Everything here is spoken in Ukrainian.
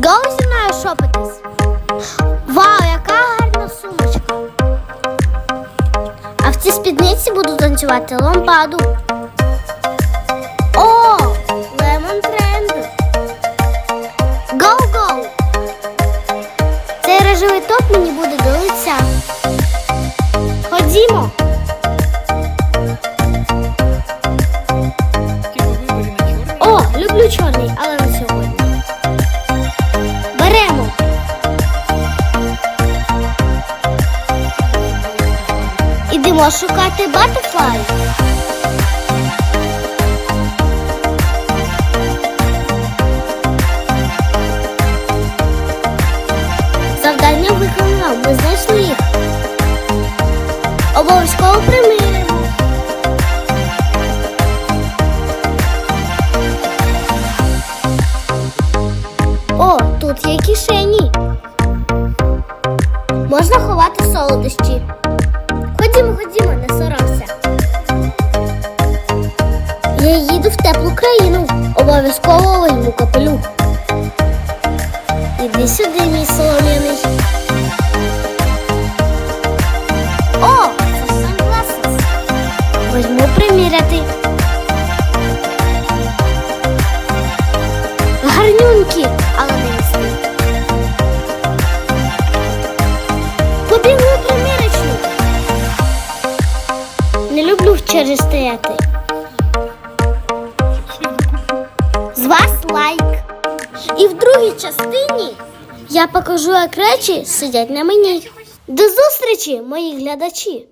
Go зі мною шопитись. Вау, яка гарна сумочка. А в цій спідниці буду танцювати лампаду. О, лемон тренд. Гоу-гоу! Цей рожевий топ мені буде до лиця. Ідемо шукати батерфлай. Завдання виконано, ми знайшли їх. Обов'язково приміряємо. О, тут є кишені. Можна ховати солодощі. Ходімо, не соромся. Я їду в теплу країну. Обов'язково вийму капелюх. Іди сюди, мій солом'яний. О, це sunglasses. Возьму приміряти. Черзі стояти. З вас лайк. І в другій частині я покажу, як речі сидять на мені. До зустрічі, мої глядачі!